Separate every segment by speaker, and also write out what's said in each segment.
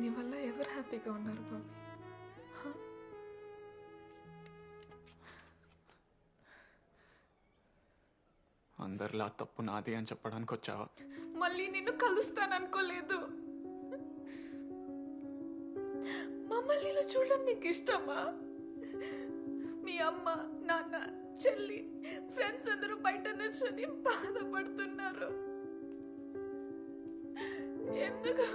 Speaker 1: నీ వల్ల ఎవరు హ్యాపీగా ఉన్నారు బాబీ?
Speaker 2: అందరిలా తప్పు నాది అని చెప్పడానికి వచ్చావా?
Speaker 1: మళ్ళీ నిన్ను కలుస్తాననుకోలేదు. మమ్మల్ని ఇలా చూడడం నీకు ఇష్టమా? మీ అమ్మ నాన్న చెల్లి ఫ్రెండ్స్ అందరూ బయట నుంచొని బాధపడుతున్నారు. ఎందుకు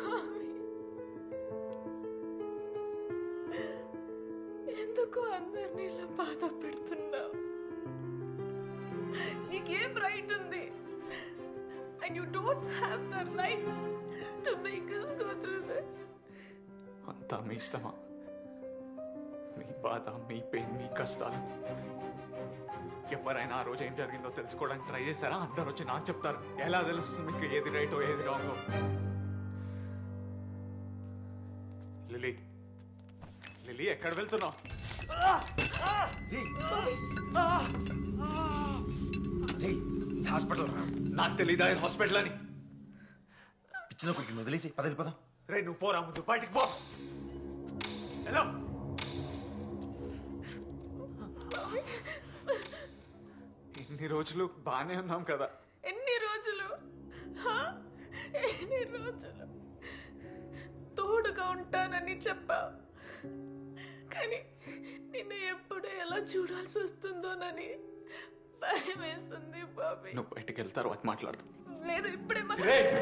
Speaker 1: ఎందుకు అందరినీ ఇలా బాధ పెడుతున్నావు? నీకేం రైట్ ఉంది? And you don't have the right to make us go through this.
Speaker 2: అంతా మీ ఇష్టమా? మీ బాధ మీ పెయిన్ మీ కష్టాలు. ఎవరైనా ఆ రోజు ఏం జరిగిందో తెలుసుకోవడానికి ట్రై చేశారా? అందరు వచ్చి నాకు చెప్తారు. ఎలా తెలుస్తుంది మీకు ఏది రైటో ఏది రాంగో లిలీ ఎక్కడ వెళ్తున్నావు?
Speaker 3: హాస్పిటల్ రా.
Speaker 2: నాకు తెలీదా హాస్పిటల్ అని?
Speaker 3: పిచ్చిన కొడుకు వదిలేసి పద
Speaker 2: రే నువ్వు పోరా ముందు బయటికి పో. హలో ఇన్ని రోజులు బాగానే ఉన్నాం కదా.
Speaker 1: ఎన్ని రోజులు? హా? ఎన్ని రోజులు? తోడుగా ఉంటానని చెప్పావు. కానీ నిన్ను ఎప్పుడు ఎలా చూడాల్సి వస్తుందోనని భయం వేస్తుంది బాబీ.
Speaker 2: నువ్వు బయటికి వెళ్తారు తర్వాత మాట్లాడదు
Speaker 1: లేదు ఇప్పుడే మా-
Speaker 2: రే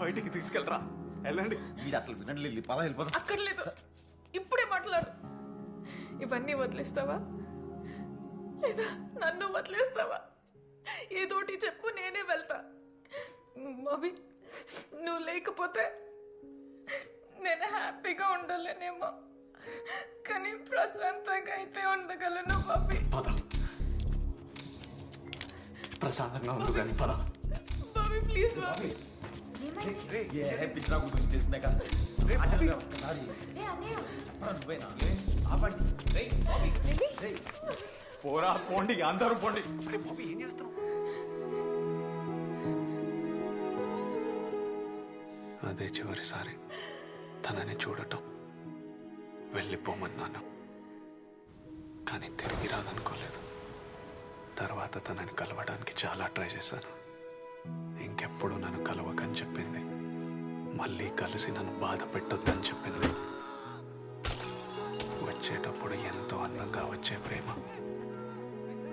Speaker 2: బయటికి తీసుకెళ్ళరా. వెళ్ళండి.
Speaker 3: వీడు అసలు వినండి లిల్లీ పద వెళ్ళిపోదాం.
Speaker 1: అక్కర్లేదు. ఇప్పుడే మాట్లాడు. ఇవన్నీ వదిలేస్తావా? లేదా నన్ను వదిలేస్తావా? ఏదోటి చెప్పు నేనే వెళ్తా. మమ్మీ నువ్వు లేకపోతే నేను హ్యాపీగా ఉండలేనేమో. కానీ ప్రశాంతంగా అయితే ఉండగలను బాబీ.
Speaker 2: పద. ప్రశాంతంగా ఉండు కానీ పద.
Speaker 1: బాబీ ప్లీజ్ బాబీ.
Speaker 2: పోరా పోండి అందరూ పోండి.
Speaker 3: ఏం చేస్తున్నావు?
Speaker 2: అదే చివరిసారి తనని చూడటం. వెళ్ళిపోమన్నాను. కానీ తిరిగి రాదనుకోలేదు. తర్వాత తనని కలవడానికి చాలా ట్రై చేశాను. ఇంకెప్పుడు నన్ను కలవకని చెప్పింది. మళ్ళీ కలిసి నన్ను బాధ పెట్టొద్దని చెప్పింది. వచ్చేటప్పుడు ఎంతో అందంగా వచ్చే ప్రేమ.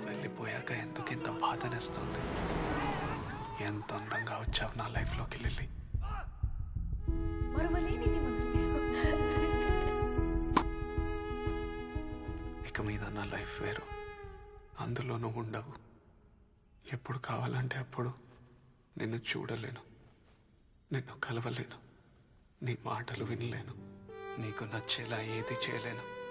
Speaker 2: వెళ్ళిపోయాక ఎందుకు ఇంత బాధనేస్తుంది? ఎంత అందంగా వచ్చావు నా లైఫ్లోకి లిల్లీ? లైఫ్ వేరు అందులో నువ్వు ఉండవు. ఎప్పుడు కావాలంటే అప్పుడు నిన్ను చూడలేను. నిన్ను కలవలేను. నీ మాటలు వినలేను. నీకు నచ్చేలా ఏది చేయలేను.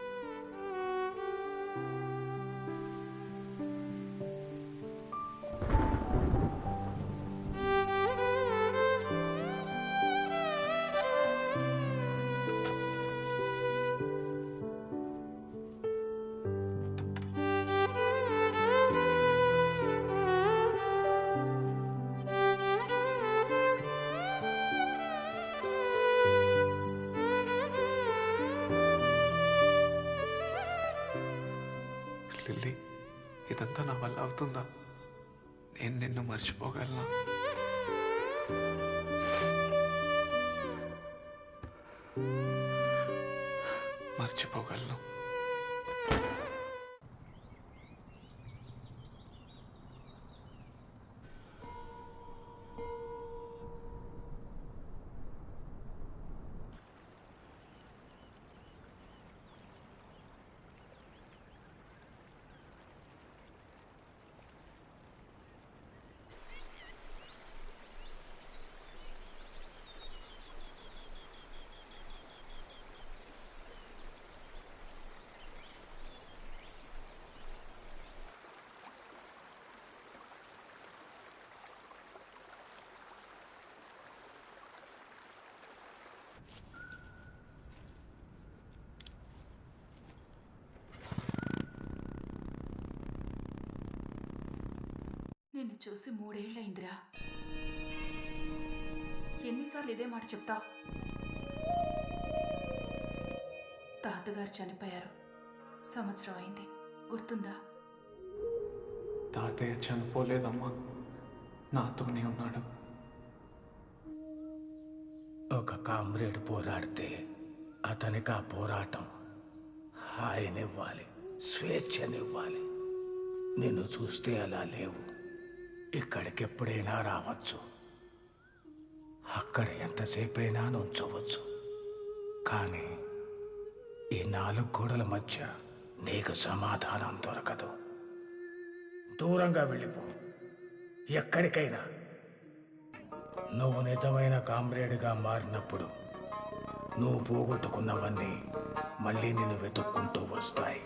Speaker 2: నా నేను నిన్ను మర్చిపోగలనా?
Speaker 4: నిన్ను చూసి మూడేళ్ళయిందిరా. ఎన్నిసార్లు ఇదే మాట చెప్తావు తాతగారు చనిపోయారు. సంవత్సరం అయింది. గుర్తుందా?
Speaker 2: తాతయ్య చనిపోలేదమ్మా. నాతోనే ఉన్నాడు.
Speaker 5: ఒక కామ్రేడ్ పోరాడితే అతనికి ఆ పోరాటం హాయినివ్వాలి స్వేచ్ఛనివ్వాలి. నిన్ను చూస్తే అలా లేవు. ఇక్కడికి ఎప్పుడైనా రావచ్చు. అక్కడ ఎంతసేపైనా నుంచోవచ్చు. కానీ ఈ నాలుగు గోడల మధ్య నీకు సమాధానం దొరకదు. దూరంగా వెళ్ళిపో. ఎక్కడికైనా. నువ్వు నిజమైన కామ్రేడ్గా మారినప్పుడు నువ్వు పోగొట్టుకున్నవన్నీ మళ్ళీ నిన్ను వెతుక్కుంటూ వస్తాయి.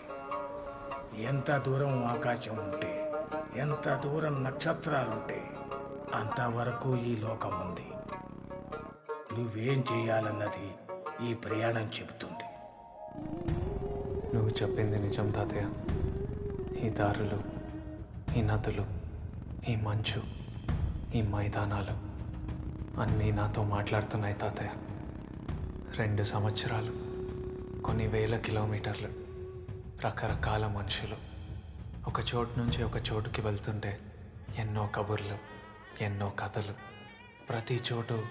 Speaker 5: ఎంత దూరం ఆకాశం ఉంటే ఎంత దూరం నక్షత్రాలుంటే అంతవరకు ఈ లోకం ఉంది నువ్వేం చేయాలన్నది ఈ ప్రయాణం చెబుతుంది.
Speaker 2: నువ్వు చెప్పింది నిజం తాతయ్య. ఈ దారులు ఈ నదులు ఈ మంచు ఈ మైదానాలు అన్నీ నాతో మాట్లాడుతున్నాయి తాతయ్య. రెండు సంవత్సరాలు కొన్ని వేల కిలోమీటర్లు రకరకాల మనుషులు. ఒక చోటు నుంచి ఒక చోటుకి వెళ్తుంటే ఎన్నో కబుర్లు ఎన్నో కథలు. ప్రతి చోటు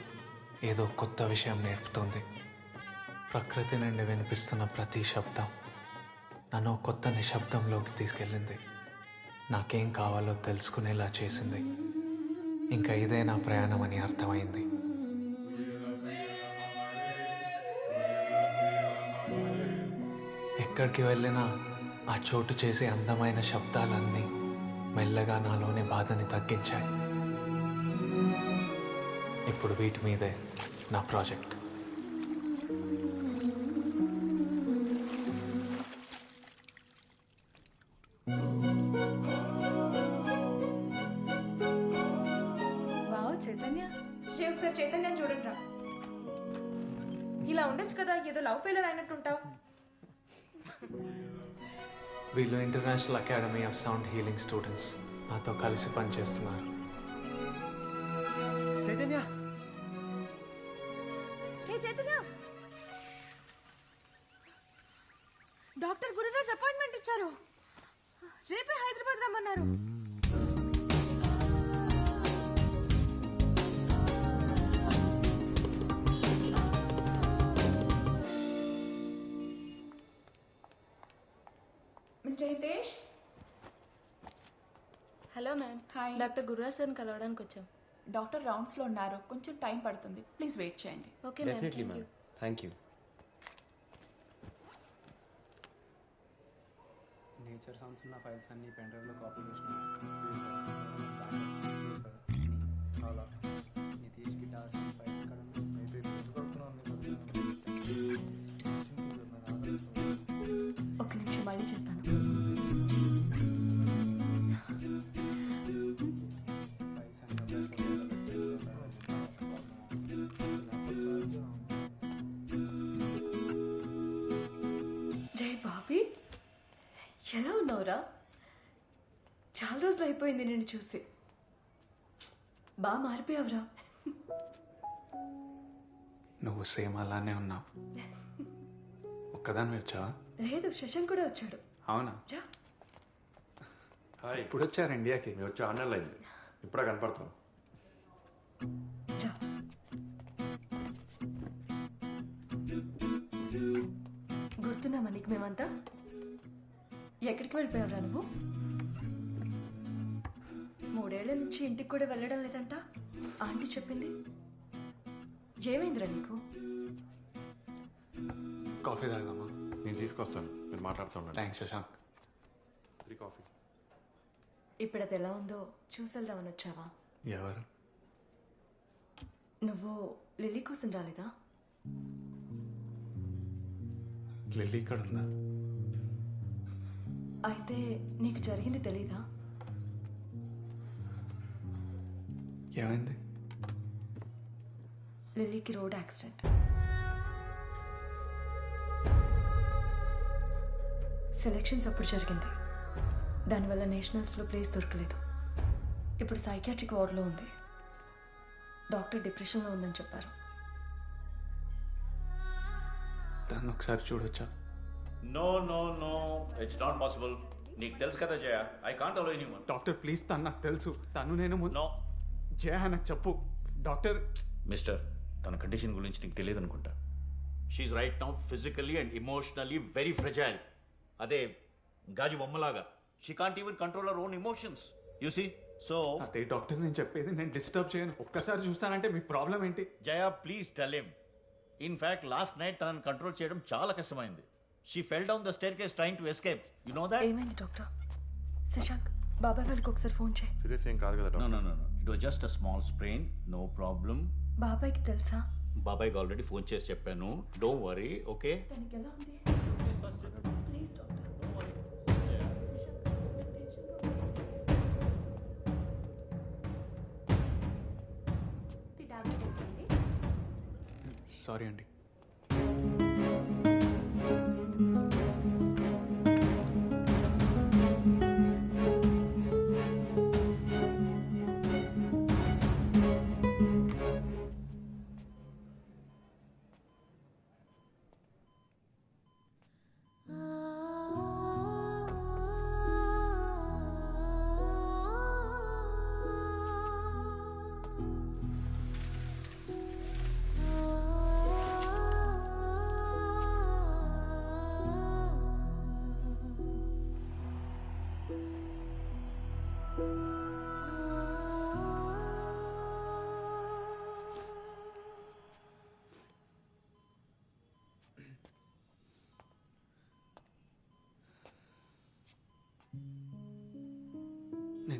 Speaker 2: ఏదో కొత్త విషయం నేర్పుతుంది. ప్రకృతి నుండి వినిపిస్తున్న ప్రతి శబ్దం నన్ను కొత్త నిశ్శబ్దంలోకి తీసుకెళ్ళింది. నాకేం కావాలో తెలుసుకునేలా చేసింది. ఇంకా ఇదే నా ప్రయాణం అని అర్థమైంది. ఎక్కడికి వెళ్ళినా ఆ చోటు చేసే అందమైన శబ్దాలన్నీ మెల్లగా నాలోని బాధని తగ్గించాయి. ఇప్పుడు వీటి మీదే నా ప్రాజెక్ట్.
Speaker 1: చైతన్య. ఒకసారి చైతన్యం చూడండి ఇలా ఉండొచ్చు కదా ఏదో లవ్ ఫెయిలర్ అయినట్టుంటావు.
Speaker 2: వీళ్ళు international academy of sound healing students నాతో కలిసి పనిచేస్తున్నారు.
Speaker 3: Chaitanya!
Speaker 1: Mister Hitesh?
Speaker 6: Hello ma'am.
Speaker 1: Hi
Speaker 6: doctor Gururaj సార్ని కలవడానికి వచ్చాం.
Speaker 1: డాక్టర్ రౌండ్స్లో ఉన్నారు. కొంచెం టైం పడుతుంది. ప్లీజ్ వెయిట్ చేయండి.
Speaker 6: Okay ma'am.
Speaker 3: Definitely
Speaker 6: thank you
Speaker 3: ma'am thank you
Speaker 7: nature songs ఉన్న ఫైల్స్ అన్ని పెన్ డ్రైవ్లో కాపీ చేసిన
Speaker 6: ఎలా ఉన్నావురా చాలా రోజులు అయిపోయింది నిన్ను చూసి. బాగా మారిపోయావురా.
Speaker 2: నువ్వు సేమ్ అలానే ఉన్నావు. ఒక్కదాని వచ్చావా?
Speaker 6: లేదు శశాంక్ కూడా వచ్చాడు.
Speaker 2: అవునా?
Speaker 6: రా.
Speaker 8: హాయ్.
Speaker 2: ఇప్పుడు వచ్చారు ఇండియాకి.
Speaker 8: మేము వచ్చి ఆరు నెలలు అయింది. ఇప్పుడే కనపడతాం
Speaker 6: రా. గుర్తున్నామా నీకు మేమంతా? ఎక్కడికి వెళ్ళిపోయావురా నువ్వు? మూడేళ్ళ నుంచి ఇంటికి కూడా వెళ్ళడం లేదంట? ఆంటీ చెప్పింది. ఏమైందిరా నీకు?
Speaker 2: కాఫీ తాగదామా?
Speaker 8: నేను తీసుకొస్తాను. మీరు మాట్లాడుతూ ఉండండి.
Speaker 2: థ్యాంక్స్ శశాంక్.
Speaker 8: Three coffee.
Speaker 6: ఇప్పుడు అది ఎలా ఉందో చూసెళ్దామని వచ్చావా?
Speaker 2: ఎవరు?
Speaker 6: నువ్వు లిల్లీ కోసం రాలేదా?
Speaker 2: లిల్లీ ఇక్కడ ఉందా
Speaker 6: అయితే నీకు జరిగింది తెలీదా?
Speaker 2: ఏమైంది?
Speaker 6: లిల్లీకి రోడ్ యాక్సిడెంట్. సెలెక్షన్స్ అప్పుడు జరిగింది. దానివల్ల నేషనల్స్లో ప్లేస్ దొరకలేదు. ఇప్పుడు సైకాట్రిక్ వార్డులో ఉంది. డాక్టర్ డిప్రెషన్లో ఉందని చెప్పారు.
Speaker 2: దాన్ని ఒకసారి చూడొచ్చా?
Speaker 9: No no no it's not possible నీకు తెలుసు కదా Jaya. I can't allow anyone
Speaker 2: doctor please తను నాకు తెలుసు. తను నేను ముందు
Speaker 9: నో
Speaker 2: జయ నాకు చెప్పు. డాక్టర్
Speaker 9: మిస్టర్ తన కండిషన్ గురించి నీకు తెలియదు అనుకుంటా. She's right now physically and emotionally very fragile అదే గాజు బొమ్మలాగా. She can't even control our own emotions you see so
Speaker 2: అదే డాక్టర్ నేను చెప్పేది నేను డిస్టర్బ్ చేయను. ఒక్కసారి చూస్తానంటే మీ ప్రాబ్లం ఏంటి?
Speaker 9: Jaya please tell him in fact last night తనని కంట్రోల్ చేయడం చాలా కష్టమైంది. She fell down the staircase trying to escape you know that
Speaker 6: ఏమైంది డాక్టర్? శశాంక్ బాబాయ్ వాళ్ళకి ఒకసారి ఫోన్ చేయి.
Speaker 8: సీరియస్ ఏం కాదు కదా
Speaker 9: no no no no it was just a small sprain no problem
Speaker 6: బాబాయ్కి తెలుసా?
Speaker 9: బాబాయ్కి ఆల్రెడీ ఫోన్ చేసి చెప్పాను. డోంట్ వరీ ఓకే
Speaker 6: తనకి ఎలా ఉంది? Please doctor.
Speaker 2: సారీ అండి.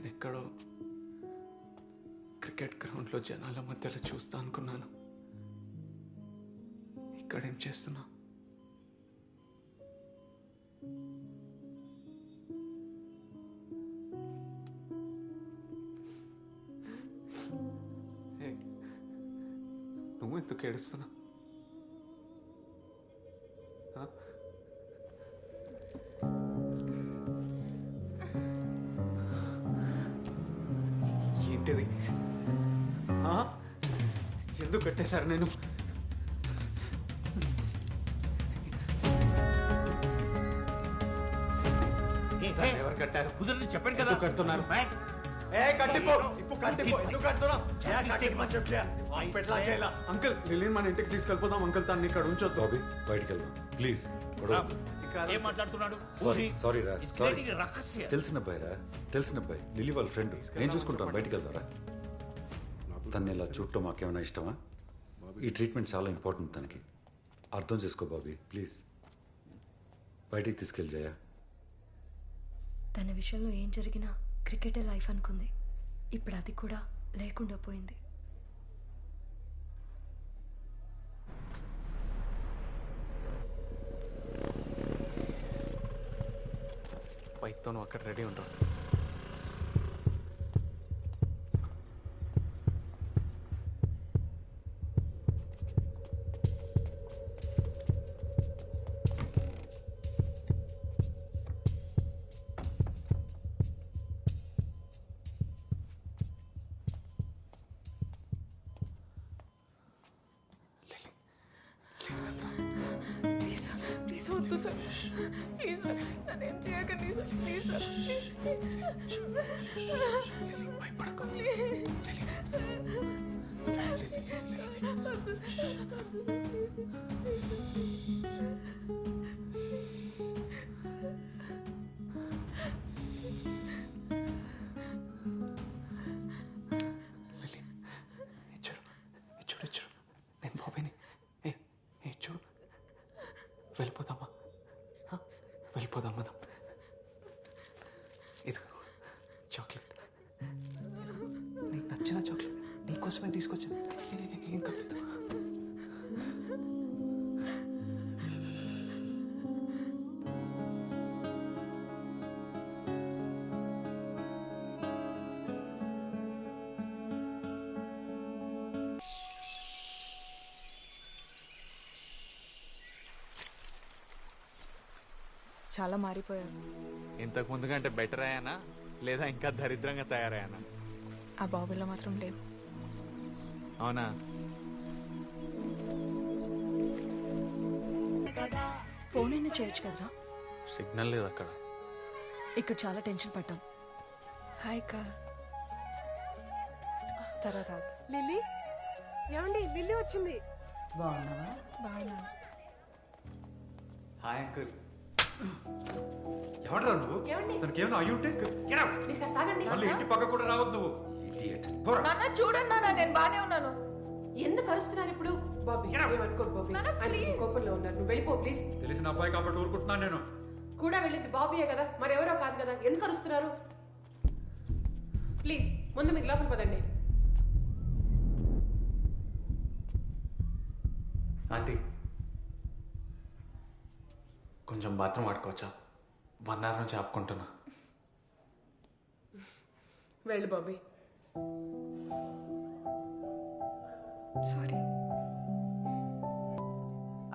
Speaker 2: ఎక్కడో క్రికెట్ గ్రౌండ్లో జనాల మధ్యలో చూస్తా అనుకున్నాను. ఇక్కడేం చేస్తున్నా? నువ్వు ఎందుకు ఏడుస్తున్నా? ఆ? ఎందుకు కట్టేశారు నేను? ఎవరు కట్టారు?
Speaker 9: కుదరని చెప్పాను కదా.
Speaker 2: కడుతున్నారు?
Speaker 9: Back.
Speaker 2: ఏ కట్టిపో. ఇప్పుడు కట్టిపో. ఎందుకు కడుతున్నావు? హాస్పిటల్ చేయాల అంకుల్ లిలిన్ మన ఇంటికి తీసుకెళ్ళిపోదాం. అంకుల్ తను ఇక్కడ ఉంచొద్దు.
Speaker 10: బాబీ బయటికి వెళ్దాం. ప్లీజ్
Speaker 9: ఏం మాట్లాడుతున్నాడు?
Speaker 10: సారీ సారీ రా సారీ.
Speaker 9: రహస్య.
Speaker 10: తెలిసిన అబ్బాయి రా తెలిసిన అబ్బాయి. లిలీ వాళ్ళ ఫ్రెండ్. నేను చూసుకుంటాను బయటికి వెళ్తారా తన్ని ఇలా చూడటం మాకేమైనా ఇష్టమా? ఈ ట్రీట్మెంట్ చాలా ఇంపార్టెంట్ తనకి. అర్థం చేసుకో బాబీ ప్లీజ్. బయటికి తీసుకెళ్ళి జయ.
Speaker 6: తన విషయంలో ఏం జరిగినా క్రికెటే లైఫ్ అనుకుంది. ఇప్పుడు అది కూడా లేకుండా పోయింది.
Speaker 2: బైక్తో అక్కడ రెడీ ఉంటావు
Speaker 1: వద్దు సార్. ప్లీజ్ సార్ నన్నేం చేయకండి సార్. ప్లీజ్ సార్
Speaker 2: భయపడకు. లిలీ, ఏ, కాలేదు.
Speaker 1: చాలా మారిపోయారు.
Speaker 2: ఇంతకు ముందు కంటే బెటర్ అయ్యానా లేదా ఇంకా దరిద్రంగా తయారయ్యానా?
Speaker 1: ఆ బాబులో మాత్రం లేవు
Speaker 2: అవునా?
Speaker 6: ఫోన్ అయినా చేయొచ్చు కదరా?
Speaker 2: సిగ్నల్ లేదు అక్కడ.
Speaker 6: ఇక్కడ చాలా టెన్షన్ పడ్డాం.
Speaker 1: హాయ్ కా
Speaker 6: తర్వాత
Speaker 1: లిల్లీ? ఏమండి లిల్లీ వచ్చింది.
Speaker 6: బాగున్నావా?
Speaker 1: బాగున్నా
Speaker 2: హాయ్ అంకుల్.
Speaker 11: ఎవడరా నువ్వు? తనకి ఏమైనా అయ్యి ఉంటే. మళ్ళీ ఇంటి పక్క కూడా రావద్దు. నువ్వు పోరా.
Speaker 1: నాన్న చూడండి నాన్న నేను బానే ఉన్నాను.
Speaker 7: ఎందుకు అరుస్తున్నారు ఇప్పుడు? బాబీ ఏమనుకోరు బాబీ.
Speaker 1: నాన్న,
Speaker 7: ఆయన
Speaker 1: please.
Speaker 7: కోపంలో ఉన్నారు. నువ్వు వెళ్ళిపో ప్లీజ్
Speaker 11: తెలిసిన అబ్బాయి కాబట్టి ఊరుకుంటున్నాను నేను.
Speaker 7: కూడా వెళ్ళింది బాబీయే కదా. మరెవరో కాదు కదా. ఎందుకు అరుస్తున్నారు? ప్లీజ్ ముందు మీకు లోపల పదండి.
Speaker 2: ఆంటీ. కొంచెం బాత్రూమ్ ఆడుకోవచ్చా? వన్ అవర్ నుంచి ఆపుకుంటున్నా.
Speaker 7: వెళ్ళు బాబీ.
Speaker 1: సారీ